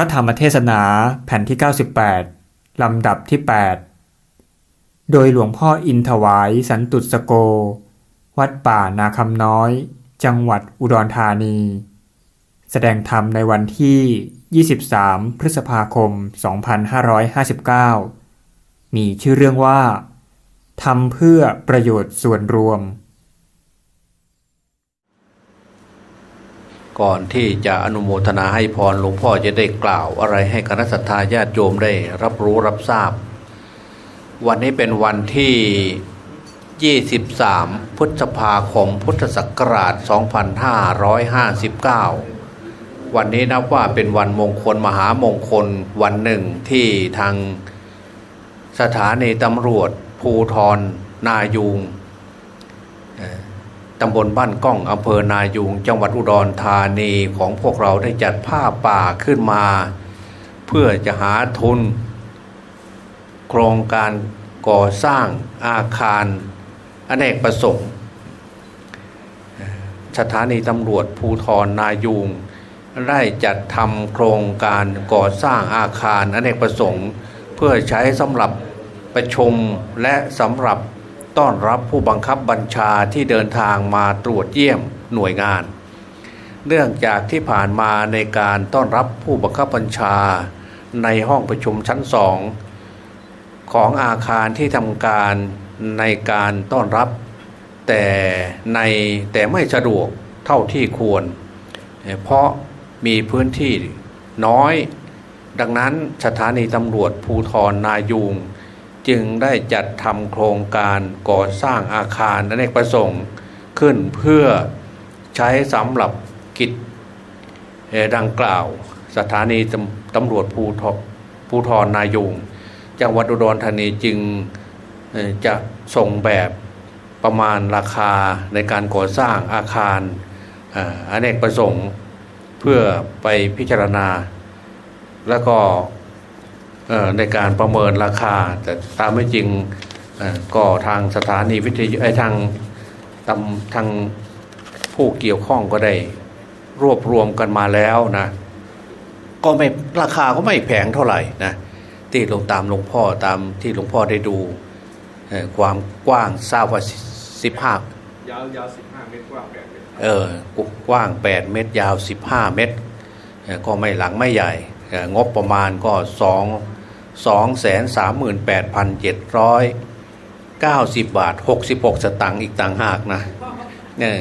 ระธรรมเทศนาแผ่นที่ 98 ลำดับที่ 8 โดยหลวงพ่ออินถวายสันตุสโก วัดป่านาคำน้อย จังหวัดอุดรธานี แสดงธรรมในวันที่ 23 พฤษภาคม 2559 มีชื่อเรื่องว่าทำเพื่อประโยชน์ส่วนรวม ก่อนที่จะอนุโมทนาให้พรหลวงพ่อจะได้กล่าวอะไรให้คณะสัตยาญาติโยมได้รับรู้รับทราบ วันนี้เป็นวันที่ 23 พฤษภาคมพุทธศักราช 2559 วันนี้นับว่าเป็นวันมงคลมหามงคลวันหนึ่งที่ทางสถานีตำรวจภูทรนายูง ตำบลบ้านก้องอำเภอนายูงจังหวัดอุดรธานีของพวกเราได้จัดผ้าป่าขึ้นมา เพื่อจะหาทุน โครงการก่อสร้างอาคารอเนกประสงค์ สถานีตำรวจภูทรนายูงได้จัดทำโครงการก่อสร้างอาคารอเนกประสงค์ เพื่อใช้สำหรับประชุมและสำหรับ ต้อนรับผู้บังคับบัญชาที่เดินทางมาตรวจเยี่ยมหน่วยงาน เนื่องจากที่ผ่านมาในการต้อนรับผู้บังคับบัญชาในห้องประชุมชั้นสองของอาคารที่ทำการในการต้อนรับ แต่ในแต่ไม่สะดวกเท่าที่ควร เพราะมีพื้นที่น้อย ดังนั้นสถานีตำรวจภูทรนายูง จึงได้จัดทำโครงการก่อสร้างอาคารอเนกประสงค์ขึ้นเพื่อใช้สำหรับกิจดังกล่าว สถานีตำรวจภูทรภูทรนายูงจังหวัดอุดรธานีจึงจะส่งแบบประมาณราคาในการก่อสร้างอาคารอเนกประสงค์ เพื่อไปพิจารณา แล้วก็ ในการประเมินราคา แต่ตามไม่จริงเอ่อก็ทางสถานีวิทยุไอ้ยทางตำทางผู้เกี่ยวข้องก็ได้รวบรวมกันมาแล้วนะ ก็ไม่ราคาก็ไม่แพงเท่าไหร่นะที่ลงตามหลวงพ่อตามที่หลวงพ่อได้ดูเอ่อความกว้างทราบว่าสิบห้ายาวยาวสิบห้าเมตรกว้างแปดเมตรเออกว้าง8เมตรยาว15เมตรเอ่อก็ไม่หลังไม่ใหญ่เอ่องบประมาณก็2 2 3 8 7 9 0 บาท 66 สตังค์อีกต่างหากนะเนี่ย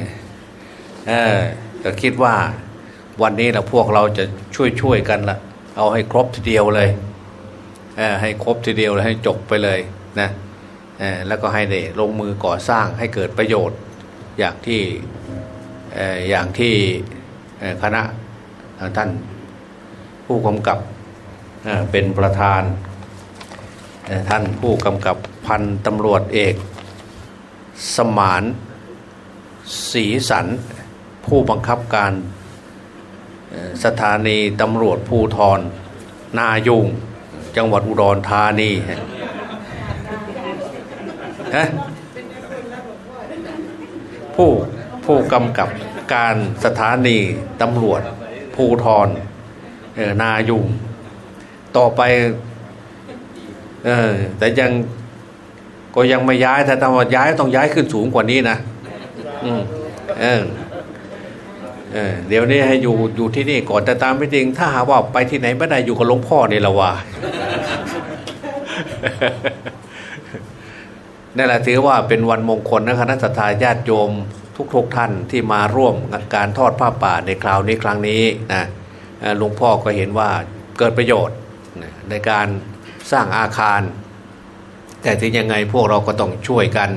เออก็คิดว่าวันนี้เราพวกเราจะช่วยช่วยกันละเอาให้ครบทีเดียวเลยเออให้ครบทีเดียวเลยให้จบไปเลยนะเออแล้วก็ให้ได้ลงมือก่อสร้างให้เกิดประโยชน์อย่างที่เอออย่างที่คณะท่านผู้กำกับเป็นประธาน ท่านผู้กำกับพันตำรวจเอก สมานศรีสัน ผู้บังคับการสถานีตำรวจภูทรนายุง จังหวัดอุดรธานีฮะผู้ผู้กำกับการสถานีตำรวจภูทรนายุง ต่อไป เออ แต่ยังก็ยังไม่ย้ายแต่ถ้าว่าย้ายต้องย้ายขึ้นสูงกว่านี้นะอืมเออเออเดี๋ยวนี้ให้อยู่อยู่ที่นี่ก่อนแต่ตามไม่จริง ถ้าหากว่าไปที่ไหนไม่ได้อยู่กับหลวงพ่อนี่ละว่านั่นแหละถือว่าเป็นวันมงคลนะคณะสัตยาญาติโยมทุกๆทท่านที่มาร่วมการทอดผ้าป่าในคราวนี้ครั้งนี้นะเอ่อหลวงพ่อก็เห็นว่าเกิดประโยชน์นะในการ สร้างอาคาร แต่ถึงยังไงพวกเราก็ต้องช่วยกัน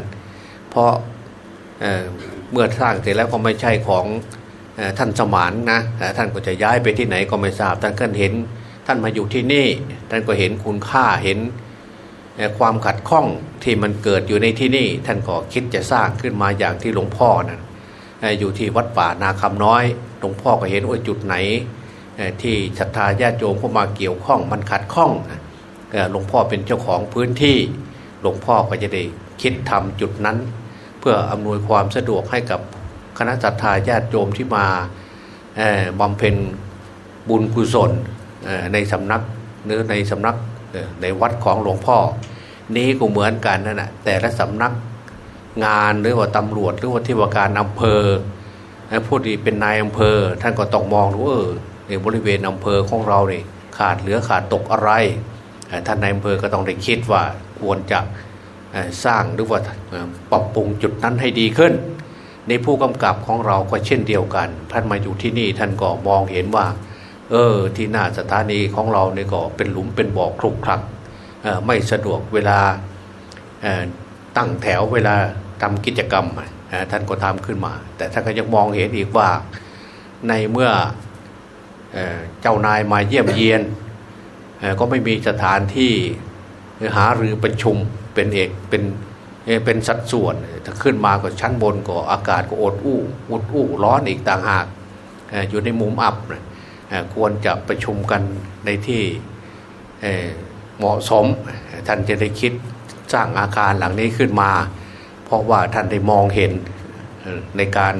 เพราะเเมื่อสร้างเสร็จแล้วก็ไม่ใช่ของท่านสมานนะท่านก็จะย้ายไปที่ไหนก็ไม่ทราบท่านก็เห็น ท่านมาอยู่ที่นี่ ท่านก็เห็นคุณค่าเห็นความขัดข้องที่มันเกิดอยู่ในที่นี่ ท่านก็คิดจะสร้างขึ้นมาอย่างที่หลวงพ่อนะอยู่ที่วัดป่านาคำน้อย หลวงพ่อก็เห็นว่าจุดไหนที่ศรัทธาญาติโยมเข้ามาเกี่ยวข้องมันขัดข้องนะ หลวงพ่อเป็นเจ้าของพื้นที่ หลวงพ่อก็จะได้คิดทำจุดนั้น เพื่ออำนวยความสะดวกให้กับคณะศรัทธาญาติโยมที่มาบำเพ็ญบุญกุศลในสำนักหรือในสำนักในวัดของหลวงพ่อ นี้ก็เหมือนกันนั่นแหะแต่ละสำนักงานหรือว่าตำรวจหรือว่าที่ว่าการอำเภอผู้ที่เป็นนายอำเภอ ท่านก็ต้องมองดูเออในบริเวณอำเภอของเราเนี่ยขาดเหลือขาดตกอะไร ท่านนายอำเภอก็ต้องได้คิดว่าควรจะสร้างหรือว่าปรับปรุงจุดนั้นให้ดีขึ้น ในผู้กำกับของเราก็เช่นเดียวกัน ท่านมาอยู่ที่นี่ท่านก็มองเห็นว่า เออที่หน้าสถานีของเราเนี่ยก็เป็นหลุมเป็นบ่อครุกคลักไม่สะดวกเวลาตั้งแถวเวลาทำกิจกรรมท่านก็ทำขึ้นมา แต่ท่านก็ยังมองเห็นอีกว่าในเมื่อเออเจ้านายมาเยี่ยมเยียน ก็ไม่มีสถานที่หาหรือประชุมเป็นเอกเป็นเป็นสัดส่วนถ้าขึ้นมาก็ชั้นบนก็อากาศก็อดอู้อุดอู้ร้อนอีกต่างหากอยู่ในมุมอับควรจะประชุมกันในที่เหมาะสมท่านจะได้คิดสร้างอาคารหลังนี้ขึ้นมา เพราะว่าท่านได้มองเห็นในการ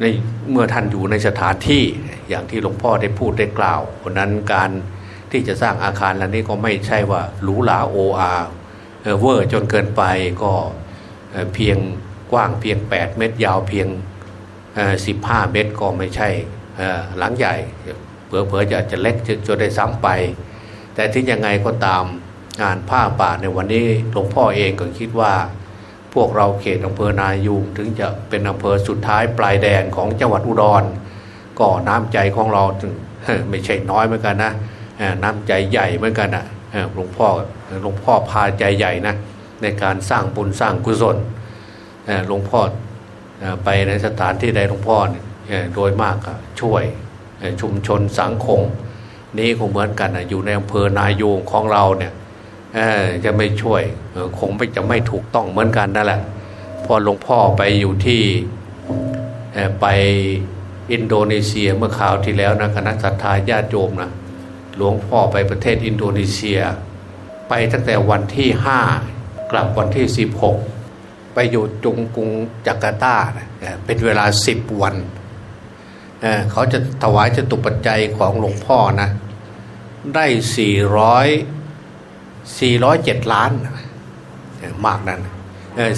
ในเมื่อท่านอยู่ในสถานที่อย่างที่หลวงพ่อได้พูดได้กล่าวเพราะนั้นการ ที่จะสร้างอาคารหลังนี้ก็ไม่ใช่ว่าหรูหราโออาเวอร์จนเกินไปก็เพียงกว้างเพียง 8 เมตร ยาวเพียงสิบห้าเมตรก็ไม่ใช่หลังใหญ่เผลอๆจะจะเล็กจนได้ซ้ำไป แต่ที่ยังไงก็ตามงานผ้าป่าในวันนี้หลวงพ่อเองก็คิดว่า พวกเราเขตอำเภอนายูงถึงจะเป็นอำเภอสุดท้ายปลายแดนของจังหวัดอุดรก็น้ำใจของเราไม่ใช่น้อยเหมือนกันนะ น้ำใจใหญ่เหมือนกันอ่อหลวงพ่อหลวงพ่อพาใจใหญ่นะในการสร้างบุญสร้างกุศลหลวงพ่อไปในสถานที่ใดหลวงพ่อเนี่ยเอ่อโดยมากช่วยชุมชนสังคม นี้คงเหมือนกันนะอยู่ในอำเภอนายูงของเราเนี่ยจะไม่ช่วยคงไม่จะไม่ถูกต้องเหมือนกันนั่นแหละพอหลวงพ่อไปอยู่ที่ไปอินโดนีเซียเมื่อคราวที่แล้วนะคณะสัตยาญาติโยมนะ หลวงพ่อไปประเทศอินโดนีเซีย ไปตั้งแต่วันที่ห้ากลับวันที่สิบหกไปอยู่จงกรุงจาการ์ตาเป็นเวลาสิบวันเเขาจะถวายจตุปัจจัยของหลวงพ่อนะ ได้สี่ร้อยสี่ร้อยเจ็ดล้านมากนั้น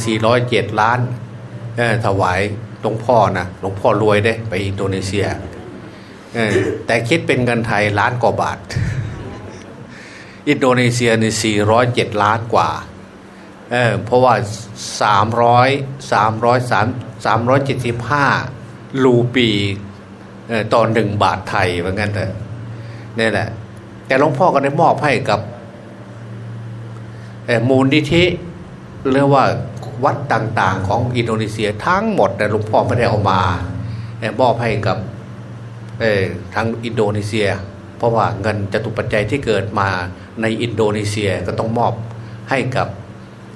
สี่ร้อยเจ็ดล้านถวายหลวงพ่อนะหลวงพ่อรวยได้ไปอินโดนีเซีย แต่คิดเป็นเงินไทยล้านกว่าบาท อินโดนีเซียในี่สี่ร้อยเจ็ดล้านกว่าเออเพราะว่า 300 300 3 375รูปีเออต่อหนึ่งบาทไทยเหมือนกันเถอะนี่แหละ แต่หลวงพ่อก็ได้มอบให้กับเอ่มูลนิธิเรียกว่าวัดต่างๆ ของอินโดนีเซียทั้งหมดแต่หลวงพ่อไม่ได้เอามาเอ่มอบให้กับ ทางอินโดนีเซีย เพราะว่าเงินจตุปัจจัยที่เกิดมาในอินโดนีเซียก็ต้องมอบให้กับ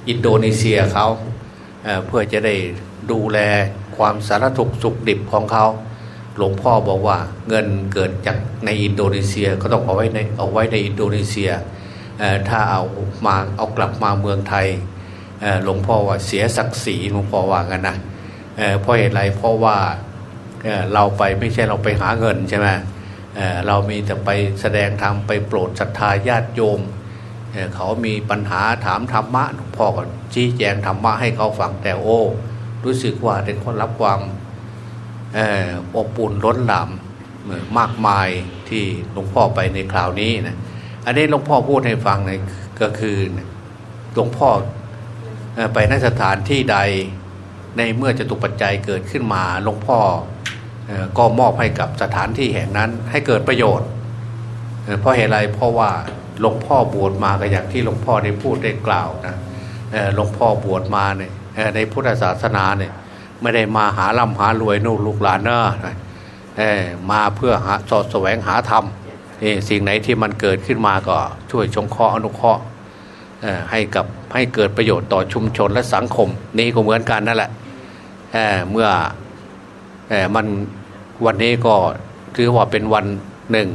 อินโดนีเซียเขาเเพื่อจะได้ดูแลความสารถุกสุขดิบของเขาหลวงพ่อบอกว่าเงินเกิดจากในอินโดนีเซียก็ต้องเอาไว้ในเอาไว้ในอินโดนีเซียถ้าเอามาเอากลับมาเมืองไทยหลวงพ่อว่าเสียศักดิ์ศรีหลวงพ่อว่ากันนะเเพราะเหตุไรเพราะว่า เราไปไม่ใช่เราไปหาเงินใช่ไหมเเรามีแต่ไปแสดงธรรมไปโปรดศรัทธาญาติโยมเเขามีปัญหาถามธรรมะหลวงพ่อก็ชี้แจงธรรมะให้เขาฟังแต่โอ้ รู้สึกว่าได้คนรับความเอ่อบอุ่นล้นหลามมากมายที่หลวงพ่อไปในคราวนี้นะอันนี้หลวงพ่อพูดให้ฟังเลยก็คือหลวงพ่อไปนสถานที่ใดในเมื่อจะตุปัจจัยเกิดขึ้นมาหลวงพ่อ ก็มอบให้กับสถานที่แห่งนั้นให้เกิดประโยชน์ เพราะเหตุไรเพราะว่าหลวงพ่อบวชมาก็อย่างที่หลวงพ่อได้พูดได้กล่าวนะหลวงพ่อบวชมาเนี่ยในพุทธศาสนาเนี่ยไม่ได้มาหาร่ำหารวยนู่ลูกหลานเนอะเอมาเพื่อหาสอดแสวงหาธรรมสิ่งไหนที่มันเกิดขึ้นมาก็ช่วยชงเคราะห์อนุเคราะห์ให้กับให้เกิดประโยชน์ต่อชุมชนและสังคม นี่ก็เหมือนกันนั่นแหละเเมื่อ มันวันนี้ก็ถือว่าเป็นวันหนึ่ง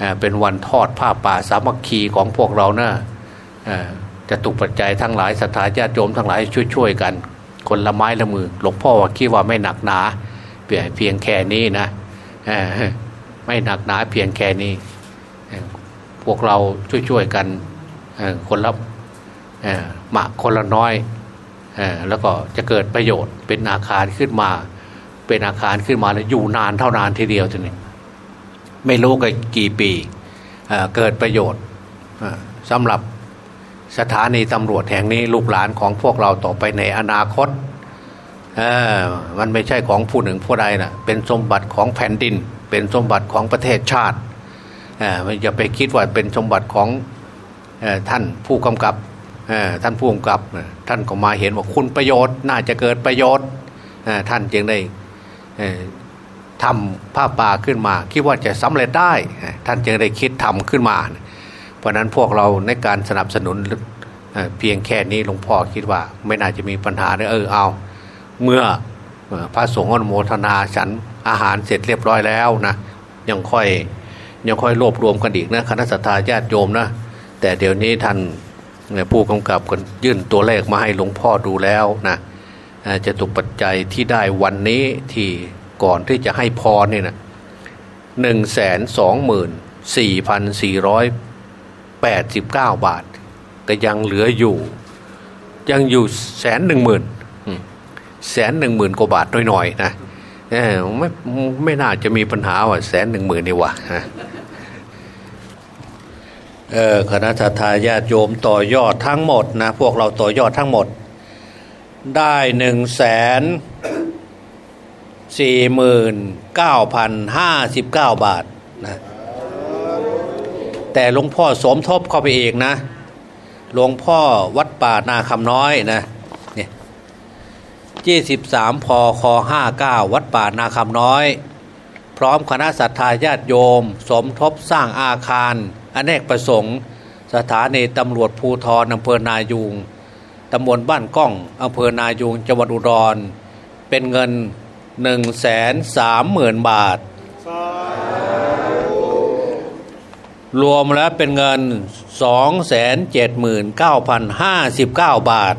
อ่าเป็นวันทอดผ้าป่าสามัคคีของพวกเรานะอ่าจะตุกปัจจัยทั้งหลายศรัทธาญาติโยมทั้งหลายช่วยๆกัน คนละไม้ละมือ หลวงพ่อว่าคิดว่าไม่หนักหนาเพียงเพียงแค่นี้นะอ่าไม่หนักหนาเพียงแค่นี้ พวกเราช่วยๆกันคนละเอ่อหมากคนละน้อยเอ่อแล้วก็จะเกิดประโยชน์เป็นอาคารขึ้นมา เป็นอาคารขึ้นมาแล้วอยู่นานเท่านานทีเดียวทีนี้ไม่รู้กันกี่ปีเเกิดประโยชน์สำหรับสถานีตำรวจแห่งนี้ลูกหลานของพวกเราต่อไปในอนาคตมันไม่ใช่ของผู้หนึ่งผู้ใดนะเป็นสมบัติของแผ่นดิน เป็นสมบัติของประเทศชาติออมันอย่าไปคิดว่าเป็นสมบัติของอท่านผู้กำกับท่านผู้กำกับ ท่านก็มาเห็นว่าคุณประโยชน์ น่าจะเกิดประโยชน์ท่านจึงได้ ทำผ้าป่าขึ้นมา คิดว่าจะสำเร็จได้ ท่านจึงได้คิดทำขึ้นมา เพราะฉะนั้นพวกเราในการสนับสนุนเพียงแค่นี้หลวงพ่อคิดว่า ไม่น่าจะมีปัญหาเลยเออเอา เมื่อพระสงฆ์อนุโมทนาฉันอาหารเสร็จเรียบร้อยแล้วนะยังค่อยยังค่อยรวบรวมกันอีกนะคณะสัตยาญาติโยมนะแต่เดี๋ยวนี้ท่านผู้กำกับกันยื่นตัวเลขมาให้หลวงพ่อดูแล้วนะ จะตุปัจจัยที่ได้วันนี้ที่ก่อนที่จะให้พรเนี่ยนะหนึ่งแสนสองหมื่นสี่พันสี่ร้อยแปดสิบเก้าบาท ก็ยังเหลืออยู่ ยังอยู่แสนหนึ่งหมื่นแสนหนึ่งหมื่นกว่าบาทน่อยๆนะไม่ไม่น่าจะมีปัญหาว่าแสนหนึ่งหมื่นนี่วะนะเออคณะทาญาติโยมต่อยอดทั้งหมดนะ พวกเราต่อยอดทั้งหมด ได้หนึ่งแสนสี่หมื่นเก้าพันห้าสิบเก้าบาทนะแต่หลวงพ่อสมทบเข้าไปเองนะ หลวงพ่อวัดป่านาคำน้อยนะเนี่ย23พค59วัดป่านาคำน้อย พร้อมคณะศรัทธาญาติโยม สมทบสร้างอาคาร อเนกประสงค์ สถานีตำรวจภูทรอำเภอนายูง ตำบลบ้านก้องอำเภอนายูงจังหวัดอุดร เป็นเงิน 1 3 0 0 0 0 บาท รวมแล้วเป็นเงิน 279,059 บาท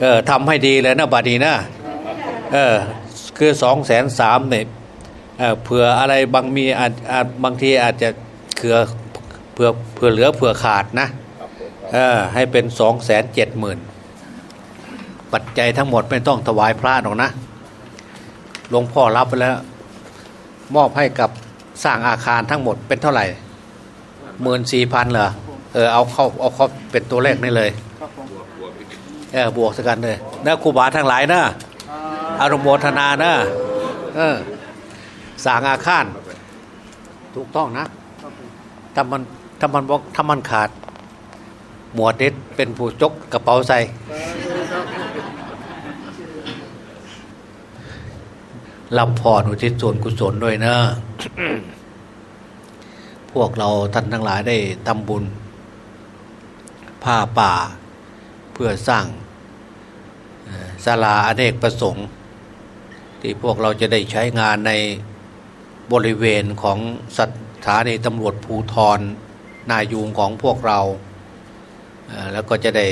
เออทำให้ดีเลยนะบัดนี้นะเออคือสองแสนสามเนี่ยเอเผื่ออะไรบางมีอาจบางทีอาจจะเผื่อเผื่อเผื่อเหลือเผื่อขาดนะ ให้เป็นสองแสนเจ็ดหมื่นปัจจัยทั้งหมดไม่ต้องถวายพระหรอกนะหลวงพ่อรับไปแล้ว มอบให้กับสร้างอาคารทั้งหมดเป็นเท่าไหร่หมื่นสี่พันเหรอเออเอาเข้าเอาเข้าเป็นตัวเลขนี่เลยเออบวกสักกันเลยนะครูบาทั้งหลายนะอารมโมทนานะเออสร้างอาคารถูกต้องนะถ้ามันถ้ามันบอกถ้ามันขาด หมวดเด็ดเป็นผู้จกกระเป๋าใส่รับพรอุทิศส่วนกุศลด้วยนะ พวกเราท่านทั้งหลายได้ทำบุญ ผ้าป่า เพื่อสร้างศาลาอเนกประสงค์ ที่พวกเราจะได้ใช้งานในบริเวณของสถานีตำรวจภูทรนายูงของพวกเรา แล้วก็จะได้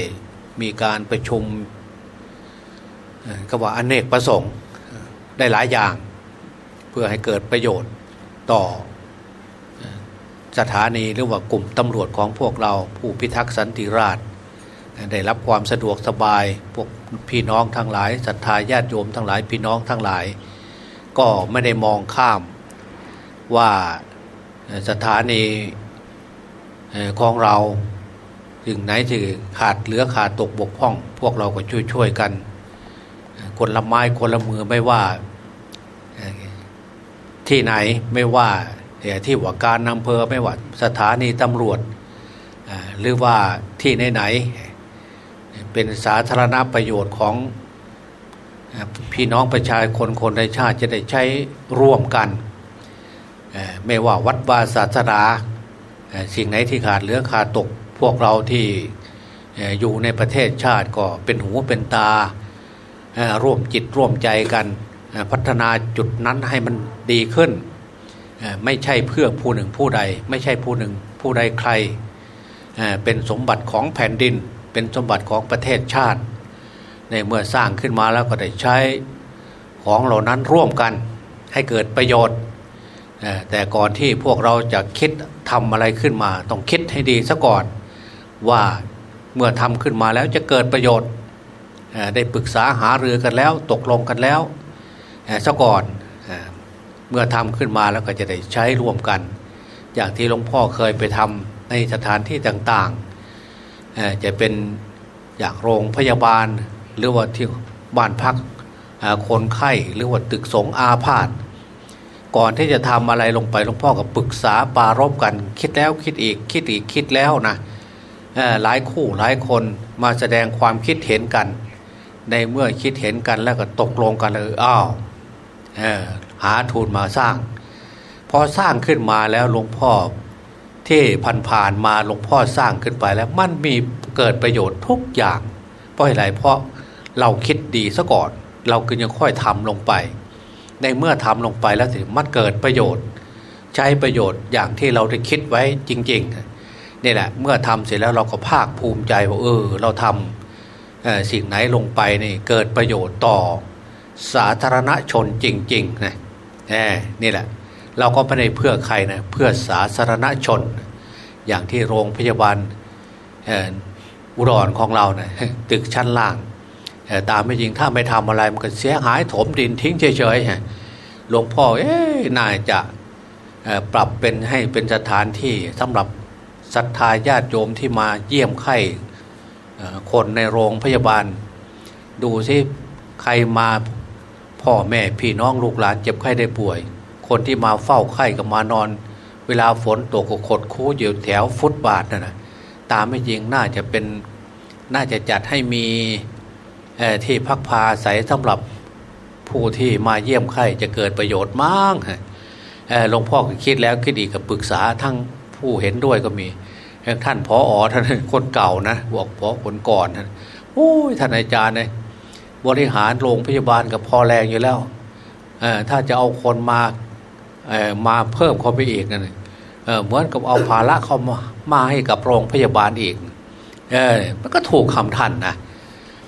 มีการประชุมเอ่อก็ว่าอเนกประสงค์ได้หลายอย่าง เพื่อให้เกิดประโยชน์ต่อสถานีหรือว่ากลุ่มตำรวจของพวกเราผู้พิทักษ์สันติราษฎร์ได้รับความสะดวกสบายพวกพี่น้องทั้งหลายศรัทธาญาติโยมทั้งหลายพี่น้องทั้งหลาย ก็ไม่ได้มองข้ามว่าสถานีของเรา ถึงไหนที่ขาดเหลือขาดตกบกพร่อง พวกเราก็ช่วยช่วยกัน คนละไม้คนละมือไม่ว่าที่ไหนไม่ว่าที่ว่าการอำเภอไม่ว่าสถานีตำรวจ หรือว่าที่ไหนๆเป็นสาธารณประโยชน์ของพี่น้องประชาชนคนในชาติจะได้ใช้ร่วมกัน ไม่ว่าวัดวาศาสนาสิ่งไหนที่ขาดเหลือขาดตก พวกเราที่อยู่ในประเทศชาติก็เป็นหูเป็นตาร่วมจิตร่วมใจกันพัฒนาจุดนั้นให้มันดีขึ้น ไม่ใช่เพื่อผู้หนึ่งผู้ใด ไม่ใช่ผู้หนึ่งผู้ใดใคร เป็นสมบัติของแผ่นดิน เป็นสมบัติของประเทศชาติ ในเมื่อสร้างขึ้นมาแล้วก็ได้ใช้ของเหล่านั้นร่วมกันให้เกิดประโยชน์ แต่ก่อนที่พวกเราจะคิดทำอะไรขึ้นมา ต้องคิดให้ดีซะก่อน ว่าเมื่อทำขึ้นมาแล้วจะเกิดประโยชน์ได้ปรึกษาหารือกันแล้วตกลงกันแล้วเอ่อซะก่อนเมื่อทำขึ้นมาแล้วก็จะได้ใช้ร่วมกัน อย่างที่หลวงพ่อเคยไปทำในสถานที่ต่างๆ จะเป็นอย่างโรงพยาบาล หรือว่าที่บ้านพักคนไข้หรือว่าตึกสงอาพาธก่อนที่จะทำอะไรลงไปหลวงพ่อก็ปรึกษาปรารบกัน คิดแล้วคิดอีกคิดอีกคิดแล้วนะ หลายคู่หลายคนมาแสดงความคิดเห็นกัน ในเมื่อคิดเห็นกันแล้วก็ตกลงกันเลยอ้าวหาทุนมาสร้าง พอสร้างขึ้นมาแล้วหลวงพ่อที่ผ่านๆมาหลวงพ่อสร้างขึ้นไปแล้วมันมีเกิดประโยชน์ทุกอย่าง เพราะอะไรเพราะเราคิดดีซะก่อน เราก็ยังค่อยทำลงไป ในเมื่อทำลงไปแล้วถึงมันเกิดประโยชน์ ใช้ประโยชน์อย่างที่เราได้คิดไว้จริง ๆ นี่แหละเมื่อทำเสร็จแล้วเราก็ภาคภูมิใจว่าเออ เราทำสิ่งไหนลงไปนี่เกิดประโยชน์ต่อสาธารณชนจริงๆนะนี่แหละ เราก็ไม่ได้เพื่อใครนะเพื่อสาธารณชน อย่างที่โรงพยาบาลอ่ออุดรของเรานะตึกชั้นล่างตามไม่จริงถ้าไม่ทำอะไรมันก็เสียหายถมดินทิ้งเฉยๆหลวงพ่อเอ๊ะน่าจะปรับเป็นให้เป็นสถานที่สำหรับ ศรัทธาญาติโยมที่มาเยี่ยมไข่คนในโรงพยาบาล ดูสิใครมาพ่อแม่พี่น้องลูกหลานเจ็บไข้ได้ป่วย คนที่มาเฝ้าไข้ก็มานอน เวลาฝนตกก็ขดคูอยู่แถวฟุตบาทนั่นนะตามไม่จริงน่าจะเป็นน่าจะจัดให้มีที่พักพาอาศัยสำหรับผู้ที่มาเยี่ยมไข้จะเกิดประโยชน์มากหลวงพ่อคิดแล้วคิดอีกกับปรึกษาทั้ง ผู้เห็นด้วยก็มีท่านพออท่านคนเก่านะบอกพอคนก่อนท่านโอ้ยท่านอาจารย์เนี่ยบริหารโรงพยาบาลกับพอแรงอยู่แล้วถ้าจะเอาคนมามาเพิ่มเข้าไปอีกนั่นเหมือนกับเอาภาระเข้ามามาให้กับโรงพยาบาลอีกเออมันก็ถูกคำท่านนะ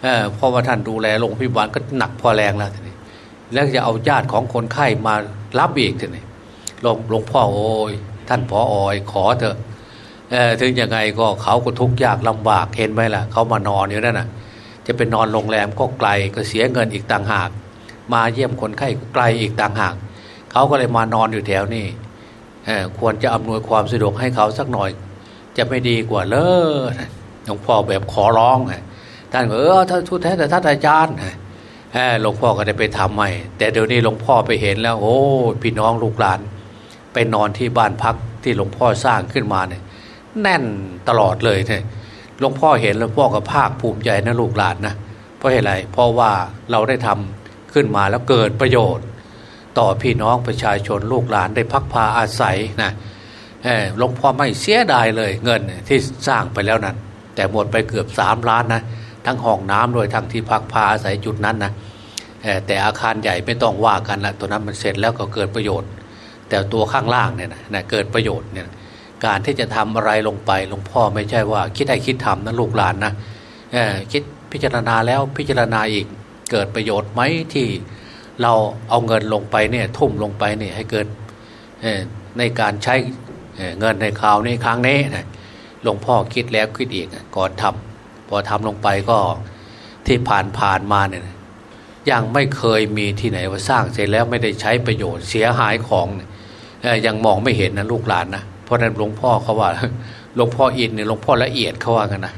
เออพราะว่าท่านดูแลโรงพยาบาลก็หนักพอแรงแล้วทีนี้แล้วจะเอาญาติของคนไข้มารับอีกทีนี้หลวงพ่อโอ้ย ท่านพอออยขอเถอะถึงยังไงก็เขาก็ทุกข์ยากลำบากเห็นไหมล่ะเขามานอนอยู่นั่นน่ะ จะเป็นนอนโรงแรมก็ไกลก็เสียเงินอีกต่างหาก มาเยี่ยมคนไข้ก็ไกลอีกต่างหากเขาก็เลยมานอนอยู่แถวนี้เออควรจะอำนวยความสะดวกให้เขาสักหน่อย จะไม่ดีกว่าเลยหลวงพ่อแบบขอร้องไงท่านก็เออท่านทุดแท้แต่ท่านอาจารย์เออหลวงพ่อก็ได้ไปทำใหม่แต่เดี๋ยวนี้หลวงพ่อไปเห็นแล้ว โอ้พี่น้องลูกหลาน นอนที่บ้านพักที่หลวงพ่อสร้างขึ้นมาเนี่ยแน่นตลอดเลยเนี่ยหลวงพ่อเห็นหลวพ่อก็ภาคภูมิใจนะลูกหลานนะเพราะเหตุไรเพราะว่าเราได้ทำขึ้นมาแล้วเกิดประโยชน์ ต่อพี่น้องประชาชนลูกหลานได้พักพาอาศัยนะเออหลวงพ่อไม่เสียดายเลยเงินที่สร้างไปแล้วนั้น แต่หมดไปเกือบสามล้านนะทั้งห้องน้ำด้วยทั้งที่พักพาอาศัยจุดนั้นนะแต่อาคารใหญ่ไม่ต้องว่ากันละตัวนั้นมันเสร็จแล้วก็เกิดประโยชน์ แต่ตัวข้างล่างเนี่ยนะเกิดประโยชน์เนี่ยการที่จะทำอะไรลงไปหลวงพ่อไม่ใช่ว่า คิดได้คิดทำนะลูกหลานนะคิดพิจารณาแล้วพิจารณาอีกเกิดประโยชน์ไหมที่เราเอาเงินลงไปเนี่ยทุ่มลงไปเนี่ยให้เกิดในการใช้เงินในคราวนี้ครั้งนี้นะหลวงพ่อคิดแล้วคิดอีกก่อนทำพอทำลงไปก็ที่ผ่านผ่านมาเนี่ยยังไม่เคยมีที่ไหนว่าสร้างเสร็จแล้วไม่ได้ใช้ประโยชน์เสียหายของเนี่ย ยังมองไม่เห็นนะลูกหลานนะเพราะนั้นหลวงพ่อเขาว่าหลวงพ่ออินเนี่ยหลวงพ่อละเอียดเขาว่ากันนะ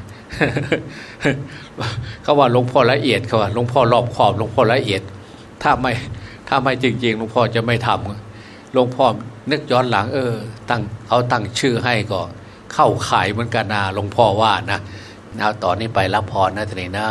เขาว่าหลวงพ่อละเอียดเขาว่าหลวงพ่อรอบขอบหลวงพ่อละเอียด ถ้าไม่ถ้าไม่จริงๆหลวงพ่อจะไม่ทำหลวงพ่อนึกย้อนหลัง เออ ตั้งเขาตั้งชื่อให้ก็เข้าขายเหมือนกันนะหลวงพ่อว่านะนะตอนนี้ไปรับพรนะทีนี้นะ